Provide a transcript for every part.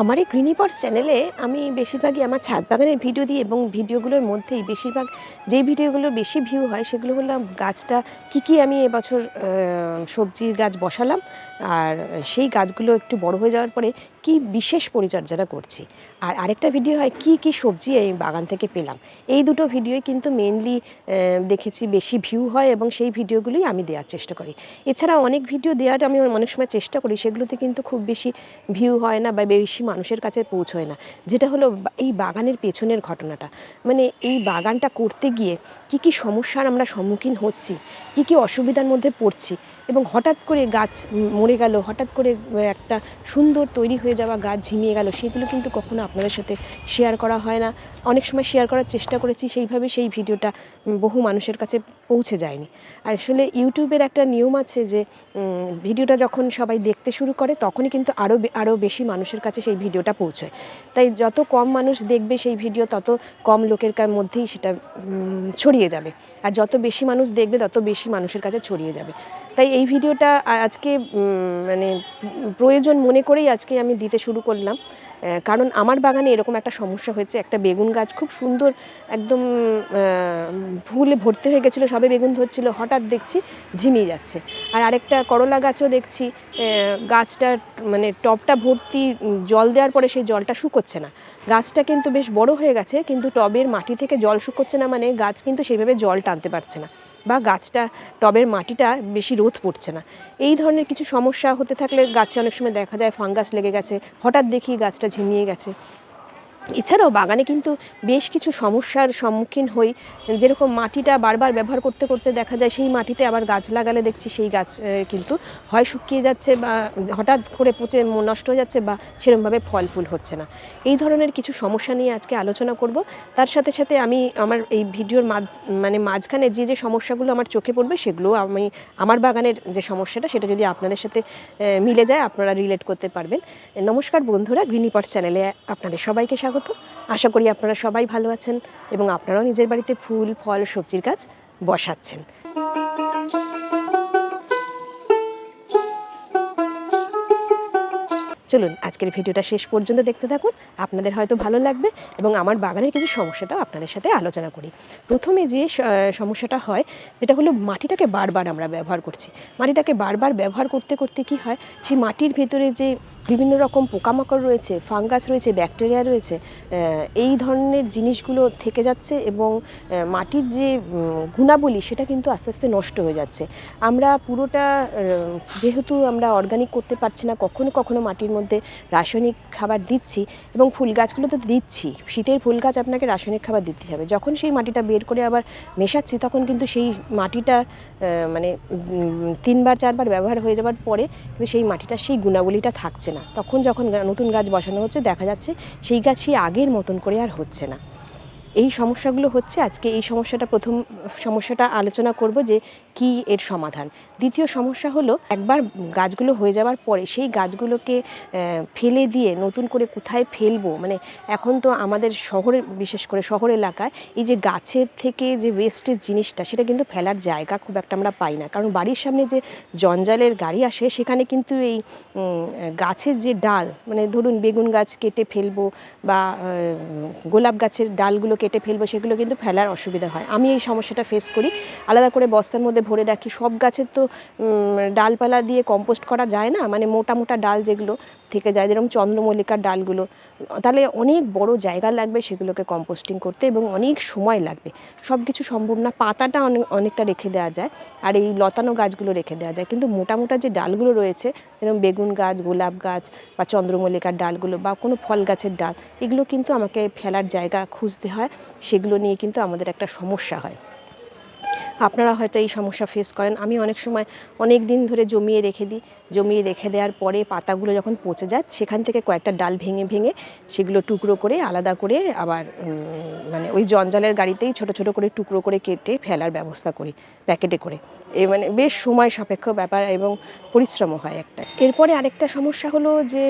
আমার এই গ্রিনিপার্স চ্যানেলে আমি বেশিরভাগই আমার ছাদ বাগানের ভিডিও দিই এবং ভিডিওগুলোর মধ্যেই বেশিরভাগ যে ভিডিওগুলো বেশি ভিউ হয় সেগুলো হলো গাছটা কি কি আমি এবছর সবজির গাছ বসালাম। আর সেই গাছগুলো একটু বড় হয়ে যাওয়ার পরে কি বিশেষ পরিচর্যাটা করছি? আর আরেকটা ভিডিও হয়, কি কি সবজি এই বাগান থেকে পেলাম? এই দুটো ভিডিওই কিন্তু মেনলি দেখেছি বেশি ভিউ হয় এবং সেই ভিডিওগুলোই আমি দেওয়ার চেষ্টা করি। এছাড়া অনেক ভিডিও দেওয়াটা আমি অনেক সময় চেষ্টা করি, সেগুলোতে কিন্তু খুব বেশি ভিউ হয় না বা বেশি মানুষের কাছে পৌঁছয় না। যেটা হলো এই বাগানের পেছনের ঘটনাটা। মানে এই বাগানটা করতে গিয়ে কি কি সমস্যার আমরা সম্মুখীন হচ্ছি, কি কি অসুবিধার মধ্যে পড়ছি এবং হঠাৎ করে গাছ মরে গেল, হঠাৎ করে একটা সুন্দর তৈরি হয়ে যাওয়া গাছ ঝিমিয়ে গেল, সেগুলো কিন্তু কখনো আপনাদের সাথে শেয়ার করা হয় না। অনেক সময় শেয়ার করার চেষ্টা করেছি, সেইভাবে সেই ভিডিওটা বহু মানুষের কাছে পৌঁছে যায়নি। আর আসলে ইউটিউবের একটা নিয়ম আছে যে ভিডিওটা যখন সবাই দেখতে শুরু করে, তখনই কিন্তু আরও আরও বেশি মানুষের কাছে সেই ভিডিওটা পৌঁছয়। তাই যত কম মানুষ দেখবে সেই ভিডিও, তত কম লোকের মধ্যেই সেটা ছড়িয়ে যাবে। আর যত বেশি মানুষ দেখবে, তত বেশি মানুষের কাছে ছড়িয়ে যাবে। তাই এই ভিডিওটা আজকে মানে প্রয়োজন মনে করেই আজকে আমি দিতে শুরু করলাম। কারণ আমার বাগানে এরকম একটা সমস্যা হয়েছে। একটা বেগুন গাছ খুব সুন্দর একদম ফুলে ভর্তি হয়ে গেছিল, সবে বেগুন ধরছিল, হঠাৎ দেখছি ঝিমিয়ে যাচ্ছে। আর আরেকটা করলা গাছও দেখছি গাছটার মানে টবটা ভর্তি জল দেওয়ার পরে সেই জলটা শুকোচ্ছে না। গাছটা কিন্তু বেশ বড় হয়ে গেছে, কিন্তু টবের মাটি থেকে জল শুকোচ্ছে না মানে গাছ কিন্তু সেইভাবে জল টানতে পারছে না বা গাছটা, টবের মাটিটা বেশি রোদ পড়ছে না। এই ধরনের কিছু সমস্যা হতে থাকলে গাছে অনেক সময় দেখা যায়, ফাঙ্গাস লেগে গেছে, হঠাৎ দেখি গাছটা ঝিমিয়ে গেছে। এছাড়াও বাগানে কিন্তু বেশ কিছু সমস্যার সম্মুখীন হই। যেরকম মাটিটা বারবার ব্যবহার করতে করতে দেখা যায় সেই মাটিতে আবার গাছ লাগালে দেখছি সেই গাছ কিন্তু হয় শুকিয়ে যাচ্ছে বা হঠাৎ করে পচে নষ্ট হয়ে যাচ্ছে বা সেরকমভাবে ফল ফুল হচ্ছে না। এই ধরনের কিছু সমস্যা নিয়ে আজকে আলোচনা করব। তার সাথে সাথে আমি আমার এই ভিডিওর মানে মাঝখানে যে যে সমস্যাগুলো আমার চোখে পড়বে সেগুলো আমি আমার বাগানের যে সমস্যাটা সেটা যদি আপনাদের সাথে মিলে যায় আপনারা রিলেট করতে পারবেন। নমস্কার বন্ধুরা গ্রিনিপট চ্যানেলে আপনাদের সবাইকে স্বাগত। আশা করি আপনারা সবাই ভালো আছেন এবং আপনারাও নিজের বাড়িতে ফুল, ফল, সবজির গাছ বসাচ্ছেন। চলুন আজকের ভিডিওটা শেষ পর্যন্ত দেখতে থাকুন। আপনাদের হয়তো ভালো লাগবে এবং আমার বাগানের কিছু সমস্যাটাও আপনাদের সাথে আলোচনা করি। প্রথমে যে সমস্যাটা হয়, যেটা হলো মাটিটাকে বারবার আমরা ব্যবহার করছি। মাটিটাকে বারবার ব্যবহার করতে করতে কি হয়? সেই মাটির ভেতরে যে বিভিন্ন রকম পোকামাকড় রয়েছে, ফাঙ্গাস রয়েছে, ব্যাকটেরিয়া রয়েছে এই ধরনের জিনিসগুলো থেকে যাচ্ছে এবং মাটির যে গুণাবলী সেটা কিন্তু আস্তে আস্তে নষ্ট হয়ে যাচ্ছে। আমরা পুরোটা যেহেতু আমরা অর্গানিক করতে পারছি না, কখনো কখনো মাটির রাসায়নিক খাবার দিচ্ছি এবং ফুল গাছগুলো তো দিচ্ছি। শীতের ফুল গাছ আপনাকে রাসায়নিক খাবার দিতে হবে। যখন সেই মাটিটা বের করে আবার মেশাচ্ছি, তখন কিন্তু সেই মাটিটা মানে তিনবার, চারবার ব্যবহার হয়ে যাওয়ার পরে কিন্তু সেই মাটিটা সেই গুণাবলীটা থাকছে না। তখন যখন নতুন গাছ বসানো হচ্ছে, দেখা যাচ্ছে সেই গাছ সেই আগের মতন করে আর হচ্ছে না। এই সমস্যাগুলো হচ্ছে, আজকে এই সমস্যাটা প্রথম, সমস্যাটা আলোচনা করব যে কি এর সমাধান। দ্বিতীয় সমস্যা হলো, একবার গাছগুলো হয়ে যাওয়ার পরে সেই গাছগুলোকে ফেলে দিয়ে নতুন করে কোথায় ফেলব? মানে এখন তো আমাদের শহরে, বিশেষ করে শহর এলাকায়, এই যে গাছের থেকে যে ওয়েস্টের জিনিসটা, সেটা কিন্তু ফেলার জায়গা খুব একটা আমরা পাই না। কারণ বাড়ির সামনে যে জঞ্জালের গাড়ি আসে, সেখানে কিন্তু এই গাছের যে ডাল মানে ধরুন বেগুন গাছ কেটে ফেলব বা গোলাপ গাছের ডালগুলো কেটে ফেলব, সেগুলো কিন্তু ফেলার অসুবিধা হয়। আমি এই সমস্যাটা ফেস করি। আলাদা করে বস্তার মধ্যে ভরে রাখি। সব গাছের তো ডালপালা দিয়ে কম্পোস্ট করা যায় না? মানে মোটা মোটা ডাল যেগুলো থেকে যায়, যেরকম চন্দ্রমল্লিকার ডালগুলো। তাহলে অনেক বড় জায়গা লাগবে সেগুলোকে কম্পোস্টিং করতে এবং অনেক সময় লাগবে। সব কিছু সম্ভব না। পাতাটা অনেক অনেকটা রেখে দেওয়া যায় আর এই লতানো গাছগুলো রেখে দেওয়া যায়। কিন্তু মোটা মোটা যে ডালগুলো রয়েছে, যেরকম বেগুন গাছ, গোলাপ গাছ বা চন্দ্রমল্লিকার ডালগুলো বা কোনো ফল গাছের ডাল, এগুলো কিন্তু আমাকে ফেলার জায়গা খুঁজতে হয়। সেগুলো নিয়ে কিন্তু আমাদের একটা সমস্যা হয়। আপনারা হয়তো এই সমস্যা ফেস করেন। আমি অনেক সময় অনেক দিন ধরে জমিয়ে রেখে দিই। জমিয়ে রেখে দেওয়ার পরে পাতাগুলো যখন পচে যায়, সেখান থেকে কয়েকটা ডাল ভেঙে ভেঙে সেগুলো টুকরো করে আলাদা করে আবার মানে ওই জঞ্জালের গাড়িতেই ছোট ছোট করে টুকরো করে কেটে ফেলার ব্যবস্থা করি, প্যাকেটে করে। এ মানে বেশ সময় সাপেক্ষ ব্যাপার এবং পরিশ্রমও হয় একটা। এরপরে আরেকটা সমস্যা হলো যে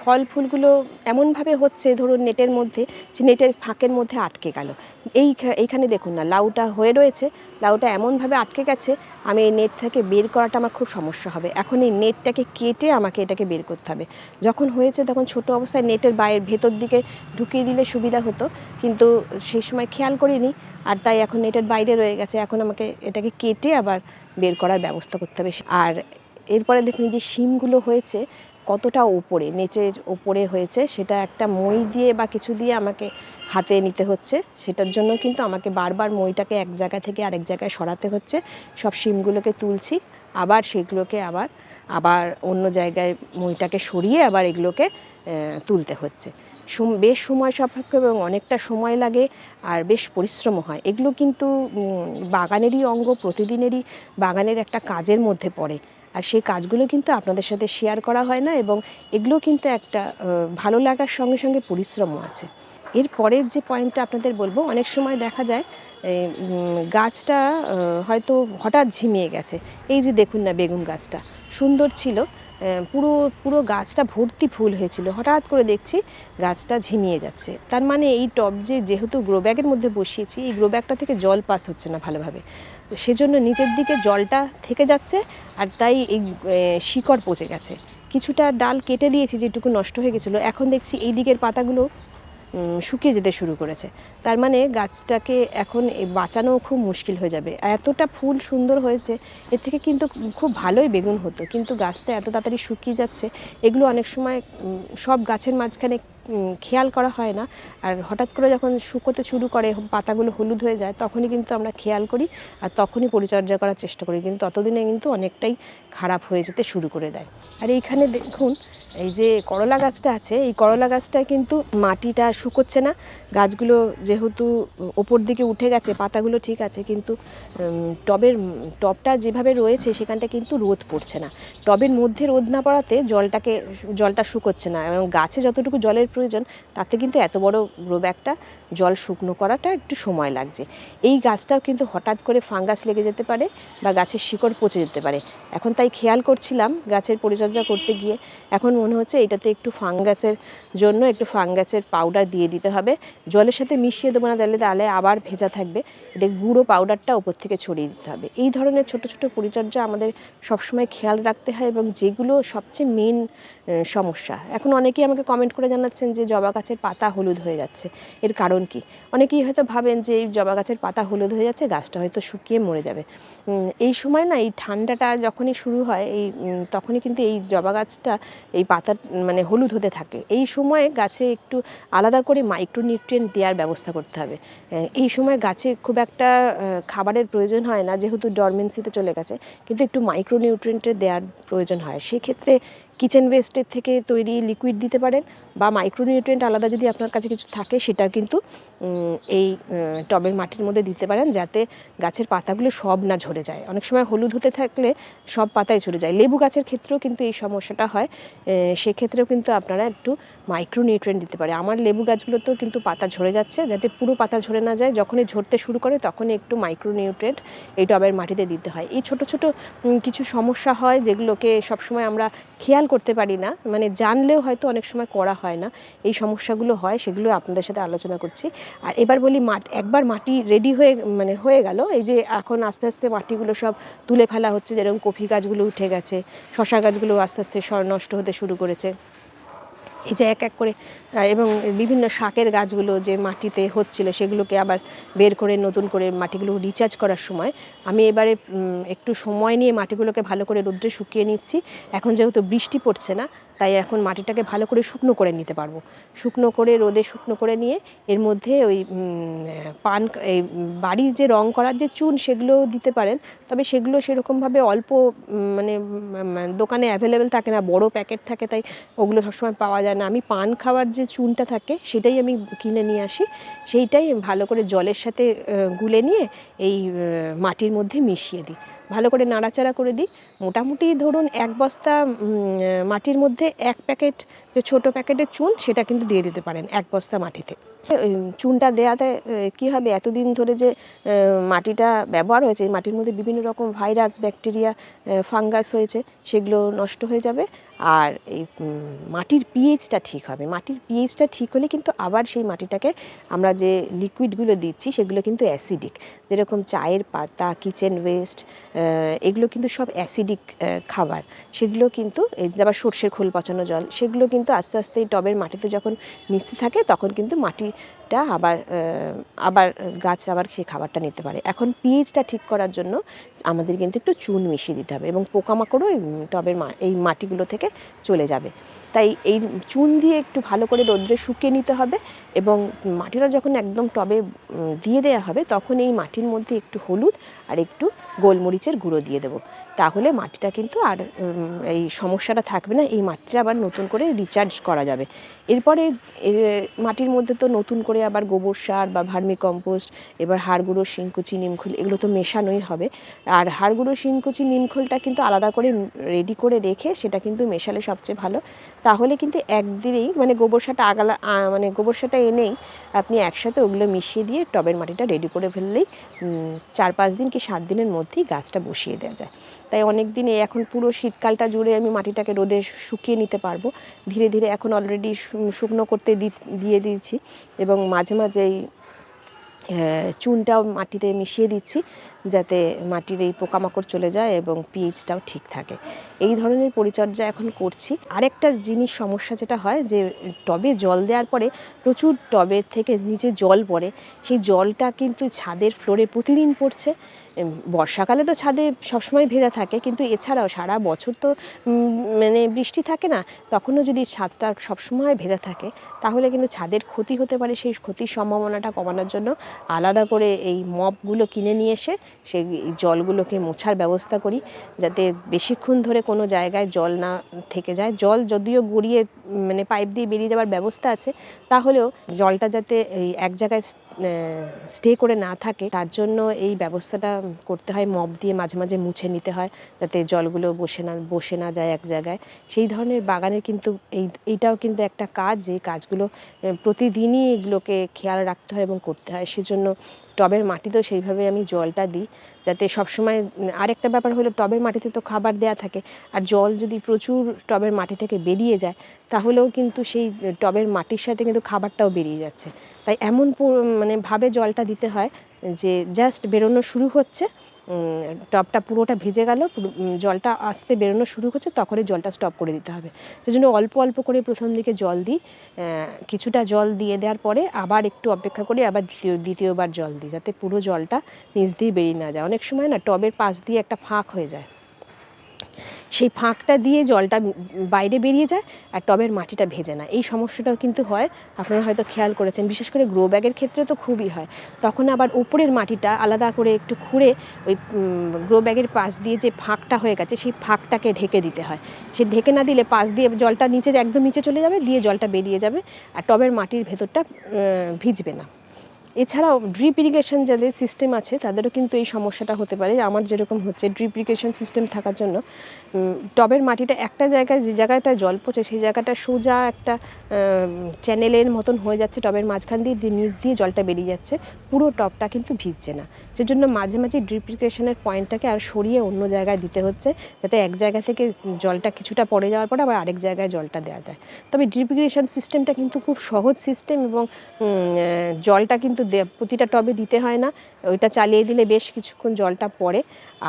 ফল ফুলগুলো এমনভাবে হচ্ছে, ধরুন নেটের মধ্যে, যে নেটের ফাঁকের মধ্যে আটকে গেল। এই এইখানে দেখুন না, লাউটা হয়ে রয়েছে লাউ ওটা এমনভাবে আটকে গেছে, আমি এই নেট থেকে বের করাটা আমার খুব সমস্যা হবে। এখন এই নেটটাকে কেটে আমাকে এটাকে বের করতে হবে। যখন হয়েছে তখন ছোট অবস্থায় নেটের বাইরের ভেতর দিকে ঢুকিয়ে দিলে সুবিধা হতো, কিন্তু সেই সময় খেয়াল করিনি, আর তাই এখন নেটের বাইরে রয়ে গেছে। এখন আমাকে এটাকে কেটে আবার বের করার ব্যবস্থা করতে হবে। আর এরপরে দেখুন যে শিমগুলো হয়েছে কতটা ওপরে নেচের ওপরে হয়েছে, সেটা একটা মই দিয়ে বা কিছু দিয়ে আমাকে হাতে নিতে হচ্ছে। সেটার জন্য কিন্তু আমাকে বারবার মইটাকে এক জায়গা থেকে আরেক জায়গায় সরাতে হচ্ছে। সব শিমগুলোকে তুলছি, আবার সেগুলোকে আবার আবার অন্য জায়গায় মইটাকে সরিয়ে আবার এগুলোকে তুলতে হচ্ছে। বেশ সময় সাপেক্ষ এবং অনেকটা সময় লাগে আর বেশ পরিশ্রম হয়। এগুলো কিন্তু বাগানেরই অঙ্গ, প্রতিদিনেরই বাগানের একটা কাজের মধ্যে পড়ে। আর সেই কাজগুলো কিন্তু আপনাদের সাথে শেয়ার করা হয় না এবং এগুলো কিন্তু একটা ভালো লাগার সঙ্গে সঙ্গে পরিশ্রমও আছে। এর পরের যে পয়েন্টটা আপনাদের বলব, অনেক সময় দেখা যায় গাছটা হয়তো হঠাৎ ঝিমিয়ে গেছে। এই যে দেখুন না বেগুন গাছটা, সুন্দর ছিল পুরো পুরো গাছটা ভর্তি ফুল হয়েছিল। হঠাৎ করে দেখছি গাছটা ঝিমিয়ে যাচ্ছে। তার মানে এই টব যে, যেহেতু গ্রো ব্যাগের মধ্যে বসিয়েছি, এই গ্রো ব্যাগটা থেকে জল পাস হচ্ছে না ভালোভাবে। সেজন্য নিচের দিকে জলটা থেকে যাচ্ছে আর তাই এই শিকড় পচে গেছে। কিছুটা ডাল কেটে দিয়েছি, যেটুকু নষ্ট হয়ে গেছিল। এখন দেখছি এই দিকের পাতাগুলো শুকিয়ে যেতে শুরু করেছে। তার মানে গাছটাকে এখন বাঁচানো খুব মুশকিল হয়ে যাবে। এতটা ফুল সুন্দর হয়েছে, এর থেকে কিন্তু খুব ভালোই বেগুন হতো। কিন্তু গাছটা এত তাড়াতাড়ি শুকিয়ে যাচ্ছে, এগুলো অনেক সময় সব গাছের মাঝখানে খেয়াল করা হয় না। আর হঠাৎ করে যখন শুকোতে শুরু করে, পাতাগুলো হলুদ হয়ে যায়, তখনই কিন্তু আমরা খেয়াল করি আর তখনই পরিচর্যা করার চেষ্টা করি। কিন্তু ততদিনে কিন্তু অনেকটাই খারাপ হয়ে যেতে শুরু করে দেয়। আর এইখানে দেখুন, এই যে করলা গাছটা আছে, এই করলা গাছটা কিন্তু মাটিটা শুকোচ্ছে না। গাছগুলো যেহেতু ওপর দিকে উঠে গেছে, পাতাগুলো ঠিক আছে, কিন্তু টবের, টবটা যেভাবে রয়েছে, সেখানটা কিন্তু রোদ পড়ছে না। টবের মধ্যে রোদ না পড়াতে জলটাকে, জলটা শুকোচ্ছে না এবং গাছে যতটুকু জলের প্রয়োজন, তাতে কিন্তু এত বড় গ্রো ব্যাগটা, জল শুকনো করাটা একটু সময় লাগছে। এই গাছটাও কিন্তু হঠাৎ করে ফাঙ্গাস লেগে যেতে পারে বা গাছের শিকড় পচে যেতে পারে। এখন তাই খেয়াল করছিলাম গাছের পরিচর্যা করতে গিয়ে। এখন মনে হচ্ছে এটাতে একটু ফাঙ্গাসের জন্য একটু ফাঙ্গাসের পাউডার দিয়ে দিতে হবে। জলের সাথে মিশিয়ে দেবো না, তাহলে তাহলে আবার ভেজা থাকবে। এটা গুঁড়ো পাউডারটা ওপর থেকে ছড়িয়ে দিতে হবে। এই ধরনের ছোট ছোট পরিচর্যা আমাদের সবসময় খেয়াল রাখতে হয় এবং যেগুলো সবচেয়ে মেন সমস্যা। এখন অনেকেই আমাকে কমেন্ট করে জানাচ্ছেন যে জবা গাছের পাতা হলুদ হয়ে যাচ্ছে। এর কারণ কি? অনেকেই হয়তো ভাবেন যে এই জবা গাছের পাতা হলুদ হয়ে যাচ্ছে, গাছটা হয়তো শুকিয়ে মরে যাবে। এই সময় না এই ঠান্ডাটা যখনই শুরু হয় এই তখনই কিন্তু এই জবা গাছটা, এই পাতা মানে হলুদ হতে থাকে। এই সময়ে গাছে একটু আলাদা করে মাইক্রোনিউট্রিয়েন্ট দেওয়ার ব্যবস্থা করতে হবে। এই সময় গাছে খুব একটা খাবারের প্রয়োজন হয় না, যেহেতু ডরমেন্সিতে চলে গেছে, কিন্তু একটু মাইক্রোনিউট্রিয়েন্টের দেওয়ার প্রয়োজন হয়। সেক্ষেত্রে কিচেন ওয়েস্টের থেকে তৈরি লিকুইড দিতে পারেন বা মাইক্রোনিউট্রিয়েন্ট আলাদা যদি আপনার কাছে কিছু থাকে, সেটা কিন্তু এই টবের মাটির মধ্যে দিতে পারেন, যাতে গাছের পাতাগুলো সব না ঝরে যায়। অনেক সময় হলুদ হতে থাকলে সব পাতায় ঝরে যায়। লেবু গাছের ক্ষেত্রেও কিন্তু এই সমস্যাটা হয়। সেক্ষেত্রেও কিন্তু আপনারা একটু মাইক্রোনিউট্রিয়েন্ট দিতে পারে। আমার লেবু গাছগুলোতেও কিন্তু পাতা ঝরে যাচ্ছে। যাতে পুরো পাতা ঝরে না যায়, যখনই ঝরতে শুরু করে তখনই একটু মাইক্রোনিউট্রিয়েন্ট এই টবের মাটিতে দিতে হয়। এই ছোট ছোট কিছু সমস্যা হয় যেগুলোকে সবসময় আমরা খেয়াল করতে পারি না। মানে জানলেও হয়তো অনেক সময় করা হয় না। এই সমস্যাগুলো হয়, সেগুলো আপনাদের সাথে আলোচনা করছি। আর এবার বলি মাঠ একবার মাটি রেডি হয়ে মানে হয়ে গেল। এই যে এখন আস্তে আস্তে মাটিগুলো সব তুলে ফেলা হচ্ছে, যেরকম কফি গাছগুলো উঠে গেছে। শশা গাছগুলো আস্তে আস্তে নষ্ট হতে শুরু করেছে। এই যে এক এক করে এবং বিভিন্ন শাকের গাছগুলো যে মাটিতে হচ্ছিল সেগুলোকে আবার বের করে নতুন করে মাটিগুলো রিচার্জ করার সময়, আমি এবারে একটু সময় নিয়ে মাটিগুলোকে ভালো করে রোদ্রে শুকিয়ে নিচ্ছি। এখন যেহেতু বৃষ্টি পড়ছে না, তাই এখন মাটিটাকে ভালো করে শুকনো করে নিতে পারব। শুকনো করে, রোদে শুকনো করে নিয়ে এর মধ্যে ওই পান, এই বাড়ির যে রং করার যে চুন সেগুলো দিতে পারেন। তবে সেগুলো সেরকমভাবে অল্প মানে দোকানে অ্যাভেলেবেল থাকে না, বড় প্যাকেট থাকে, তাই ওগুলো সবসময় পাওয়া যায় না। আমি পান খাওয়ার যে চুনটা থাকে সেটাই আমি কিনে নিয়ে আসি। সেইটাই ভালো করে জলের সাথে গুলে নিয়ে এই মাটির মধ্যে মিশিয়ে দিই। ভালো করে নাড়াচাড়া করে দিই। মোটামুটি ধরুন এক বস্তা মাটির মধ্যে এক প্যাকেট, যে ছোট প্যাকেটের চুন সেটা কিন্তু দিয়ে দিতে পারেন এক বস্তা মাটিতে। চুনটা দেওয়াতে কী হবে? এতদিন ধরে যে মাটিটা ব্যবহার হয়েছে মাটির মধ্যে বিভিন্ন রকম ভাইরাস, ব্যাকটেরিয়া ফাঙ্গাস হয়েছে, সেগুলো নষ্ট হয়ে যাবে। আর এই মাটির পিএইচটা ঠিক হবে। মাটির পিএইচটা ঠিক হলে কিন্তু আবার সেই মাটিটাকে আমরা যে লিকুইডগুলো দিচ্ছি, সেগুলো কিন্তু অ্যাসিডিক যেরকম চায়ের পাতা কিচেন ওয়েস্ট এগুলো কিন্তু সব অ্যাসিডিক খাবার। সেগুলো কিন্তু আবার সর্ষের খোল পচানো জল, সেগুলো কিন্তু আস্তে আস্তে এই টবের মাটিতে যখন মিশতে থাকে, তখন কিন্তু মাটিটা আবার আবার গাছ আবার সেই খাবারটা নিতে পারে। এখন পিএইচটা ঠিক করার জন্য আমাদের কিন্তু একটু চুন মিশিয়ে দিতে হবে এবং পোকামাকড়ও এই টবের এই মাটিগুলো থেকে চলে যাবে। তাই এই চুন দিয়ে একটু ভালো করে রোদ্রে শুকিয়ে নিতে হবে এবং মাটিটা যখন একদম টবে দিয়ে দেওয়া হবে তখন এই মাটির মধ্যে একটু হলুদ আর একটু গোলমরিচের গুঁড়ো দিয়ে দেবো। তাহলে মাটিটা কিন্তু আর এই সমস্যাটা থাকবে না, এই মাটিটা আবার নতুন করে রিচার্জ করা যাবে। এরপরে এর মাটির মধ্যে তো নতুন করে আবার গোবর সার বা ভার্মি কম্পোস্ট এবার হাড় গুঁড়ো শিংকুচি নিমখোল এগুলো তো মেশানোই হবে। আর হাড় গুঁড়ো নিমখোলটা কিন্তু আলাদা করে রেডি করে রেখে সেটা কিন্তু মেশালে সবচেয়ে ভালো। তাহলে কিন্তু একদিনেই মানে গোবর সারটা আগালা মানে গোবর সারটা এনেই আপনি একসাথে ওগুলো মিশিয়ে দিয়ে টবের মাটিটা রেডি করে ফেললেই চার পাঁচ দিন কি সাত দিনের মধ্যেই গাছটা বসিয়ে দেওয়া যায়। তাই অনেক দিনে এখন পুরো শীতকালটা জুড়ে আমি মাটিটাকে রোদে শুকিয়ে নিতে পারব। ধীরে ধীরে এখন অলরেডি শুকনো করতে দিয়ে দিয়েছি এবং মাঝে মাঝে এই চুনটাও মাটিতে মিশিয়ে দিচ্ছি। যাতে মাটির এই পোকামাকড় চলে যায় এবং পিএইচটাও ঠিক থাকে। এই ধরনের পরিচর্যা এখন করছি। আরেকটা জিনিস সমস্যা যেটা হয় যে, টবে জল দেওয়ার পরে প্রচুর টবের থেকে নিচে জল পড়ে। সেই জলটা কিন্তু ছাদের ফ্লোরে প্রতিদিন পড়ছে। বর্ষাকালে তো ছাদে সবসময় ভেজা থাকে, কিন্তু এছাড়াও সারা বছর তো মানে বৃষ্টি থাকে না, তখনও যদি ছাদটা সবসময় ভেজা থাকে, তাহলে কিন্তু ছাদের ক্ষতি হতে পারে। সেই ক্ষতির সম্ভাবনাটা কমানোর জন্য আলাদা করে এই মপগুলো কিনে নিয়ে এসে সেই জলগুলোকে মোছার ব্যবস্থা করি যাতে বেশিক্ষণ ধরে কোনো জায়গায় জল না থেকে যায়। জল যদিও গড়িয়ে মানে পাইপ দিয়ে বেরিয়ে যাওয়ার ব্যবস্থা আছে, তাহলেও জলটা যাতে এই এক জায়গায় স্টে করে না থাকে, তার জন্য এই ব্যবস্থাটা করতে হয়। মপ দিয়ে মাঝে মাঝে মুছে নিতে হয়, যাতে জলগুলো বসে না বসে না যায় এক জায়গায়। সেই ধরনের বাগানের কিন্তু এই, এইটাও কিন্তু একটা কাজ, যে কাজগুলো প্রতিদিনই এগুলোকে খেয়াল রাখতে হয় এবং করতে হয়। সেজন্য টবের মাটিতেও সেইভাবে আমি জলটা দিই, যাতে সবসময় আরেকটা ব্যাপার হলো, টবের মাটিতে তো খাবার দেয়া থাকে, আর জল যদি প্রচুর টবের মাটি থেকে বেরিয়ে যায়, তাহলেও কিন্তু সেই টবের মাটির সাথে কিন্তু খাবারটাও বেরিয়ে যাচ্ছে। তাই এমন পো- মানে ভাবে জলটা দিতে হয়, যে জাস্ট বেরোনো শুরু হচ্ছে টবটা পুরোটা ভিজে গেল জলটা আসতে বেরোনো শুরু হচ্ছে, তখনই জলটা স্টপ করে দিতে হবে। সেই জন্য অল্প অল্প করে প্রথম দিকে জল দিই কিছুটা জল দিয়ে দেওয়ার পরে আবার একটু অপেক্ষা করি, আবার দ্বিতীয়, দ্বিতীয়বার জল দিই, যাতে পুরো জলটা নিচ দিয়ে বেরিয়ে না যায়। অনেক সময় না টবের পাশ দিয়ে একটা ফাঁক হয়ে যায়। সেই ফাঁকটা দিয়ে জলটা বাইরে বেরিয়ে যায় আর টবের মাটিটা ভেজে না এই সমস্যাটাও কিন্তু হয়। আপনারা হয়তো খেয়াল করেছেন, বিশেষ করে গ্রো ব্যাগের ক্ষেত্রে তো খুবই হয়। তখন আবার উপরের মাটিটা আলাদা করে একটু খুঁড়ে ওই গ্রো ব্যাগের পাশ দিয়ে যে ফাঁকটা হয়ে গেছে, সেই ফাঁকটাকে ঢেকে দিতে হয়। সে ঢেকে না দিলে পাশ দিয়ে জলটা নিচে, একদম নিচে চলে যাবে, দিয়ে জলটা বেরিয়ে যাবে আর টবের মাটির ভেতরটা ভিজবে না। এছাড়াও ড্রিপ ইরিগেশন যাদের সিস্টেম আছে, তাদেরও কিন্তু এই সমস্যাটা হতে পারে। আমার যেরকম হচ্ছে ড্রিপ ইরিগেশন সিস্টেম থাকার জন্য টবের মাটিটা একটা জায়গায় যে জায়গাটা জল পড়ছে সেই জায়গাটা সোজা একটা চ্যানেলের মতন হয়ে যাচ্ছে টবের মাঝখান দিয়ে দিয়ে নিচ দিয়ে জলটা বেরিয়ে যাচ্ছে। পুরো টবটা কিন্তু ভিজছে না। সেজন্য মাঝে মাঝে ড্রিপ ইরিগেশনের পয়েন্টটাকে আর সরিয়ে অন্য জায়গায় দিতে হচ্ছে, যাতে এক জায়গা থেকে জলটা কিছুটা পড়ে যাওয়ার পরে আবার আরেক জায়গায় জলটা দেওয়া যায়। তবে ড্রিপ ইরিগেশন সিস্টেমটা কিন্তু খুব সহজ সিস্টেম এবং জলটা কিন্তু প্রতিটা টবে দিতে হয় না। ওইটা চালিয়ে দিলে বেশ কিছুক্ষণ জলটা পড়ে,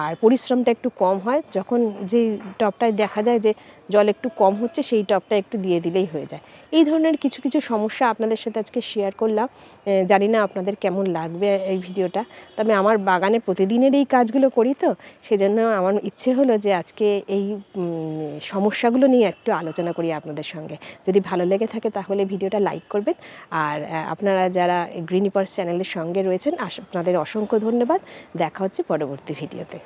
আর পরিশ্রমটা একটু কম হয়। যখন যে টবটায় দেখা যায় যে জল একটু কম হচ্ছে, সেই টপটা একটু দিয়ে দিলেই হয়ে যায়। এই ধরনের কিছু কিছু সমস্যা আপনাদের সাথে আজকে শেয়ার করলাম। জানি না আপনাদের কেমন লাগবে এই ভিডিওটা। তবে আমার বাগানে প্রতিদিনের এই কাজগুলো করি তো, সেজন্য আমার ইচ্ছে হলো যে আজকে এই সমস্যাগুলো নিয়ে একটু আলোচনা করি আপনাদের সঙ্গে। যদি ভালো লেগে থাকে তাহলে ভিডিওটা লাইক করবেন। আর আপনারা যারা গ্রিনিপার্স চ্যানেলের সঙ্গে রয়েছেন আপনাদের অসংখ্য ধন্যবাদ। দেখা হচ্ছে পরবর্তী ভিডিওতে।